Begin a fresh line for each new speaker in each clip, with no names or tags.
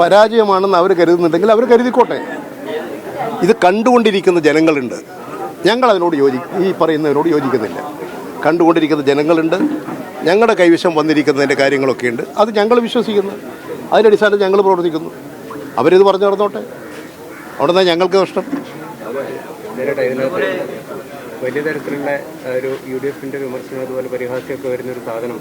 പരാജയമാണെന്ന് അവർ കരുതുന്നുണ്ടെങ്കിൽ അവർ കരുതിക്കോട്ടെ. ഇത് കണ്ടുകൊണ്ടിരിക്കുന്ന ജനങ്ങളുണ്ട്. ഞങ്ങൾ അതിനോട് യോജി ഈ പറയുന്നതിനോട് യോജിക്കുന്നില്ല. കണ്ടുകൊണ്ടിരിക്കുന്ന ജനങ്ങളുണ്ട്. ഞങ്ങളുടെ കൈവശം വന്നിരിക്കുന്നതിന്റെ കാര്യങ്ങളൊക്കെ ഉണ്ട് അത് ഞങ്ങൾ വിശ്വസിക്കുന്നു. അതിന്റെ അടിസ്ഥാനത്തിൽ ഞങ്ങൾ പ്രവർത്തിക്കുന്നു. അവരിത് പറഞ്ഞു നടന്നോട്ടെ. അവിടെ നിന്നാണ് ഞങ്ങൾക്ക് നഷ്ടം.
വലിയ തരത്തിലുള്ള ഒരു യു ഡി എഫിന്റെ വിമർശനം അതുപോലെ പരിഹാസ്യമൊക്കെ വരുന്ന ഒരു സാധനം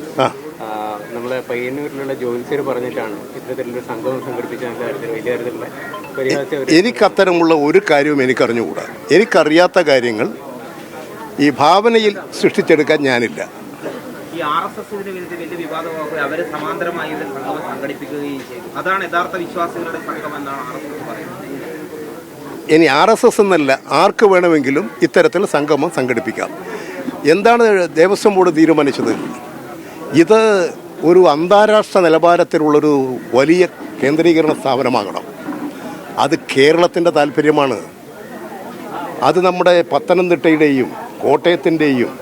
നമ്മളെ പയ്യന്നൂരിലുള്ള ജോലിസർ പറഞ്ഞിട്ടാണ് ഇത്തരത്തിലൊരു സംഗമം സംഘടിപ്പിച്ച കാര്യത്തിൽ വലിയ തരത്തിലുള്ള
എനിക്കത്തരമുള്ള ഒരു കാര്യവും എനിക്കറിഞ്ഞുകൂടാ? എനിക്കറിയാത്ത കാര്യങ്ങൾ ഈ ഭാവനയിൽ സൃഷ്ടിച്ചെടുക്കാൻ ഞാനില്ല.
ഈ ആർ എസ് വലിയ അവരെ സമാന്തരമായി ഇതിൽ സംഗമം സംഘടിപ്പിക്കുകയും ചെയ്തു. അതാണ് യഥാർത്ഥ വിശ്വാസികളുടെ സംഘം എന്നാണ് ആർ എസ് എസ് പറയുന്നത്.
ഇനി ആർ എസ് എസ് എന്നല്ല ആർക്ക് വേണമെങ്കിലും ഇത്തരത്തിൽ സംഗമം സംഘടിപ്പിക്കാം. എന്താണ് ദേവസ്വം ബോർഡ് തീരുമാനിച്ചത്? ഇത് ഒരു അന്താരാഷ്ട്ര നിലവാരത്തിലുള്ളൊരു വലിയ കേന്ദ്രീകരണ സ്ഥാപനമാകണം. അത് കേരളത്തിന്റെ താല്പര്യമാണ്. അത് നമ്മുടെ പത്തനംതിട്ടയുടെയും കോട്ടയത്തിന്റെയും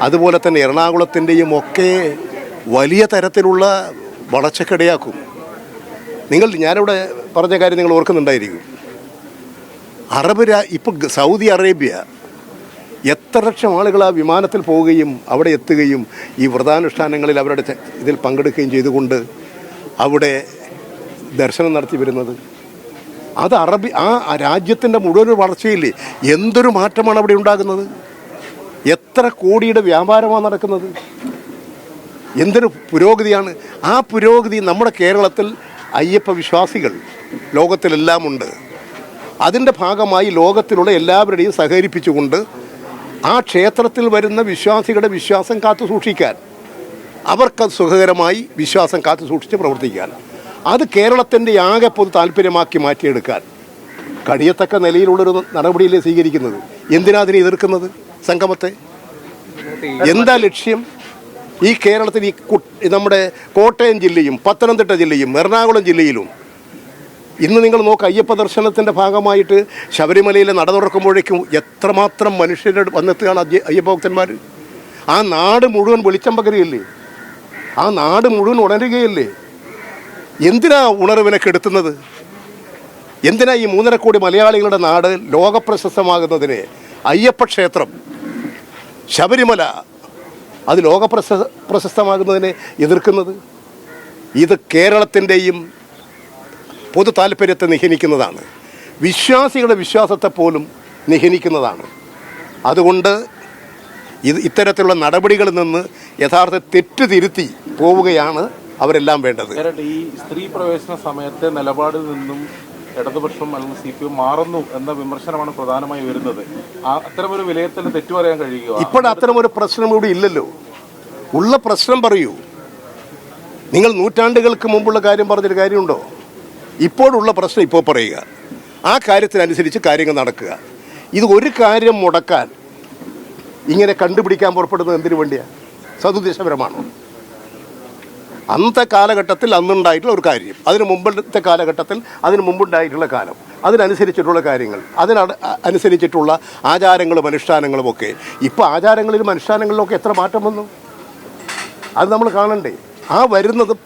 അതുപോലെ തന്നെ എറണാകുളത്തിന്റെയും ഒക്കെ വലിയ തരത്തിലുള്ള വളർച്ചക്കിടയാക്കും നിങ്ങൾ ഞാനിവിടെ പറഞ്ഞ കാര്യം നിങ്ങൾ ഓർക്കുന്നുണ്ടായിരിക്കും. അറബ് രാ ഇപ്പം സൗദി അറേബ്യ എത്ര ലക്ഷം ആളുകൾ ആ വിമാനത്തിൽ പോവുകയും അവിടെ എത്തുകയും ഈ വ്രതാനുഷ്ഠാനങ്ങളിൽ അവരുടെ ഇതിൽ പങ്കെടുക്കുകയും ചെയ്തുകൊണ്ട് അവിടെ ദർശനം നടത്തി വരുന്നത്. അത് അറബി ആ രാജ്യത്തിന്റെ മുഴുവൻ വളർച്ചയില്ലേ? എന്തൊരു മാറ്റമാണ് അവിടെ ഉണ്ടാകുന്നത്? എത്ര കോടിയുടെ വ്യാപാരമാണ് നടക്കുന്നത്? എന്തൊരു പുരോഗതിയാണ്? ആ പുരോഗതി നമ്മുടെ കേരളത്തിൽ അയ്യപ്പ വിശ്വാസികൾ ലോകത്തിലെല്ലാമുണ്ട്. അതിന്റെ ഭാഗമായി ലോകത്തിലുള്ള എല്ലാവരുടെയും സഹകരിപ്പിച്ചുകൊണ്ട് ആ ക്ഷേത്രത്തിൽ വരുന്ന വിശ്വാസികളുടെ വിശ്വാസം കാത്തു സൂക്ഷിക്കാൻ അവർക്ക് സുഖകരമായി വിശ്വാസം കാത്തു സൂക്ഷിച്ച് പ്രവർത്തിക്കാൻ അത് കേരളത്തിന്റെ ആകെ പൊതു താല്പര്യമാക്കി മാറ്റിയെടുക്കാൻ കഴിയത്തക്ക നിലയിലുള്ളൊരു നടപടിയിലേ സ്വീകരിക്കുന്നത്? എന്തിനാ അതിനെ എതിർക്കുന്നത് സംഗമത്തെ? എന്താ ലക്ഷ്യം? ഈ കേരളത്തിൽ ഈ നമ്മുടെ കോട്ടയം ജില്ലയും പത്തനംതിട്ട ജില്ലയും എറണാകുളം ജില്ലയിലും ഇന്ന് നിങ്ങൾ നോക്ക് അയ്യപ്പ ദർശനത്തിന്റെ ഭാഗമായിട്ട് ശബരിമലയിൽ നട തുറക്കുമ്പോഴേക്കും എത്രമാത്രം മനുഷ്യരുടെ വന്നെത്തുകയാണ് അയ്യ- അയ്യപ്പ ഭക്തന്മാർ. ആ നാട് മുഴുവൻ വെളിച്ചം പകരുകയല്ലേ? ആ നാട് മുഴുവൻ ഉണരുകയല്ലേ? എന്തിനാ ഉണർവിനെ കെടുത്തുന്നത് എന്തിനാ ഈ മൂന്നര കോടി മലയാളികളുടെ നാട് ലോകപ്രശസ്തമാകുന്നതിന് അയ്യപ്പ ക്ഷേത്രം ശബരിമല അത് ലോകപ്രശ പ്രശസ്തമാകുന്നതിനെ എതിർക്കുന്നത്? ഇത് കേരളത്തിന്റെയും പൊതു താല്പര്യത്തെ നിഹനിക്കുന്നതാണ്. വിശ്വാസികളുടെ വിശ്വാസത്തെ പോലും നിഹനിക്കുന്നതാണ്. അതുകൊണ്ട് ഇത് ഇത്തരത്തിലുള്ള നടപടികളിൽ നിന്ന് യഥാർത്ഥ തെറ്റ് തിരുത്തി പോവുകയാണ് അവരെല്ലാം വേണ്ടത്.
ഈ സ്ത്രീ പ്രവേശന സമയത്തെ നിലപാടിൽ നിന്നും ഇടതുപക്ഷം അല്ലെങ്കിൽ സി പി എം മാറുന്നു എന്ന വിമർശനമാണ് പ്രധാനമായി വരുന്നത്. അത്തരമൊരു വിലയിരുത്തൽ തെറ്റു പറയാൻ കഴിയുക
ഇപ്പോൾ അത്തരം ഒരു പ്രശ്നം ഇവിടെ ഇല്ലല്ലോ. ഉള്ള പ്രശ്നം പറയൂ. നിങ്ങൾ നൂറ്റാണ്ടുകൾക്ക് മുമ്പുള്ള കാര്യം പറഞ്ഞൊരു കാര്യമുണ്ടോ? ഇപ്പോഴുള്ള പ്രശ്നം ഇപ്പോൾ പറയുക. ആ കാര്യത്തിനനുസരിച്ച് കാര്യങ്ങൾ നടക്കുക. ഇത് ഒരു കാര്യം മുടക്കാൻ ഇങ്ങനെ കണ്ടുപിടിക്കാൻ പുറപ്പെടുന്നത് എന്തിനു വേണ്ടിയാണ് സതുദ്ദേശപരമാണോ? അന്നത്തെ കാലഘട്ടത്തിൽ അന്നുണ്ടായിട്ടുള്ള ഒരു കാര്യം. അതിന് മുമ്പത്തെ കാലഘട്ടത്തിൽ അതിന് മുമ്പുണ്ടായിട്ടുള്ള കാലം. അതിനനുസരിച്ചിട്ടുള്ള കാര്യങ്ങൾ. അതിന അനുസരിച്ചിട്ടുള്ള ആചാരങ്ങളും അനുഷ്ഠാനങ്ങളും ഒക്കെ. ഇപ്പോൾ ആചാരങ്ങളിലും അനുഷ്ഠാനങ്ങളിലും എത്ര മാറ്റം വന്നു? അത് നമ്മൾ കാണണ്ടേ? ആ വരുന്നത്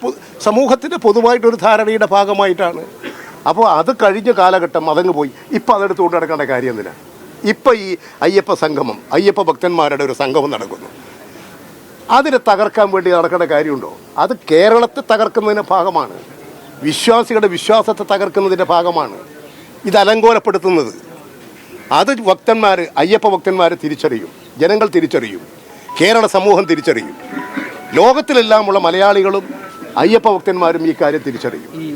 സമൂഹത്തിന്റെ പൊതുവായിട്ടൊരു ധാരണയുടെ ഭാഗമായിട്ടാണ്. അപ്പോൾ അത് കഴിഞ്ഞ കാലഘട്ടം അതങ്ങ് പോയി. ഇപ്പം അതെടുത്ത് കൊണ്ട് നടക്കേണ്ട കാര്യം ഇപ്പം ഈ അയ്യപ്പ സംഗമം അയ്യപ്പ ഭക്തന്മാരുടെ ഒരു സംഗമം നടക്കുന്നു. അതിനെ തകർക്കാൻ വേണ്ടി നടക്കേണ്ട കാര്യമുണ്ടോ? അത് കേരളത്തെ തകർക്കുന്നതിന്റെ ഭാഗമാണ്. വിശ്വാസികളുടെ വിശ്വാസത്തെ തകർക്കുന്നതിന്റെ ഭാഗമാണ്. ഇത് അലങ്കോലപ്പെടുത്തുന്നത്. അത് ഭക്തന്മാർ അയ്യപ്പ ഭക്തന്മാർ തിരിച്ചറിയും. ജനങ്ങൾ തിരിച്ചറിയും. കേരള സമൂഹം തിരിച്ചറിയും. ലോകത്തിലെല്ലാമുള്ള മലയാളികളും അയ്യപ്പ ഭക്തന്മാരും ഈ കാര്യം തിരിച്ചറിയും.